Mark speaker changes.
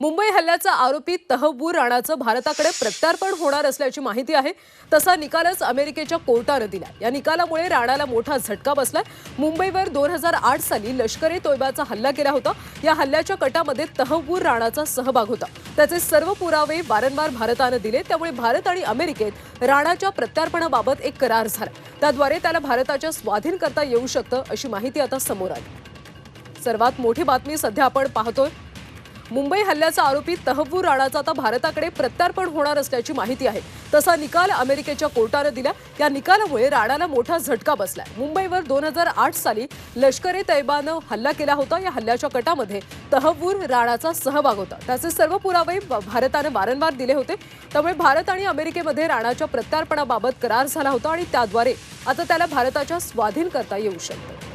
Speaker 1: मुंबई हल्ल्याचा आरोपी तहबूर राणाचं भारताकडे प्रत्यार्पण होणार असल्याची माहिती आहे. तसा निकालच अमेरिकेच्या कोर्टानं दिला या निकालामुळे राणाला मोठा झटका बसला मुंबईवर दोन हजार आठ साली लष्कर ए तोयबाचा हल्ला केला होता. या हल्ल्याच्या कटामध्ये तहबूर राणाचा सहभाग होता. त्याचे सर्व पुरावे वारंवार भारतानं दिले. त्यामुळे भारत आणि अमेरिकेत राणाच्या प्रत्यार्पणाबाबत एक करार झाला. त्याद्वारे त्याला भारताच्या स्वाधीन करता येऊ शकतं अशी माहिती आता समोर आली. सर्वात मोठी बातमी सध्या आपण पाहतोय. मुंबई हल्ल्याचा आरोपी तहव्वूर राणाचा आता भारताकडे प्रत्यार्पण होणार असल्याची माहिती आहे. तसा निकाल अमेरिकेच्या कोर्टानं दिला. या निकालामुळे राणाला मोठा झटका बसलाय. मुंबईवर दोन हजार आठ साली लष्कर ए तैबानं हल्ला केला होता. या हल्ल्याच्या कटामध्ये तहव्वूर राणाचा सहभाग होता. त्याचे सर्व पुरावे भारतानं वारंवार दिले होते. त्यामुळे भारत आणि अमेरिकेमध्ये राणाच्या प्रत्यार्पणाबाबत करार झाला होता आणि त्याद्वारे आता त्याला भारताच्या स्वाधीन करता येऊ शकतं.